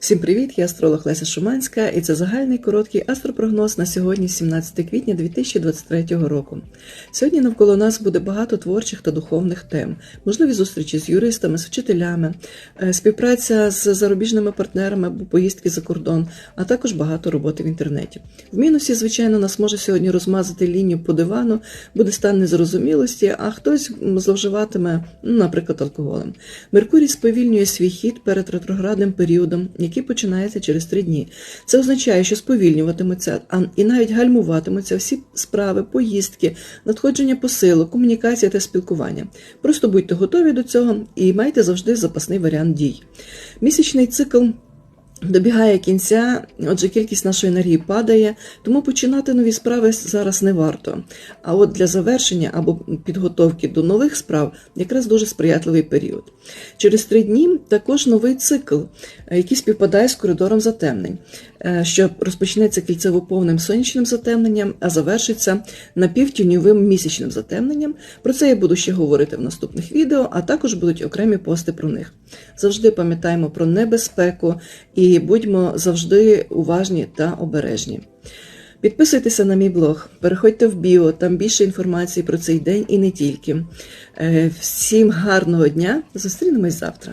Всім привіт! Я астролог Леся Шуманська, і це загальний короткий астропрогноз на сьогодні, 17 квітня 2023 року. Сьогодні навколо нас буде багато творчих та духовних тем, можливі зустрічі з юристами, з вчителями, е, співпраця з зарубіжними партнерами або поїздки за кордон, а також багато роботи в інтернеті. В мінусі, звичайно, нас може сьогодні розмазати лінію по дивану, буде стан незрозумілості, а хтось зловживатиме, ну, наприклад, алкоголем. Меркурій сповільнює свій хід перед ретроградним періодом, який починається через три дні. Це означає, що сповільнюватиметься і навіть гальмуватимуться всі справи, поїздки, надходження посилок, комунікація та спілкування. Просто будьте готові до цього і майте завжди запасний варіант дій. Місячний цикл. Добігає кінця, отже, кількість нашої енергії падає, тому починати нові справи зараз не варто. А от для завершення або підготовки до нових справ якраз дуже сприятливий період. Через три дні також новий цикл, який співпадає з коридором затемнень, що розпочнеться кільцево-повним сонячним затемненням, а завершиться напівтіньовим місячним затемненням. Про це я буду ще говорити в наступних відео, а також будуть окремі пости про них. Завжди пам'ятаємо про небезпеку і будьмо завжди уважні та обережні. Підписуйтеся на мій блог, переходьте в біо, там більше інформації про цей день і не тільки. Е, Всім гарного дня! Зустрінемось завтра.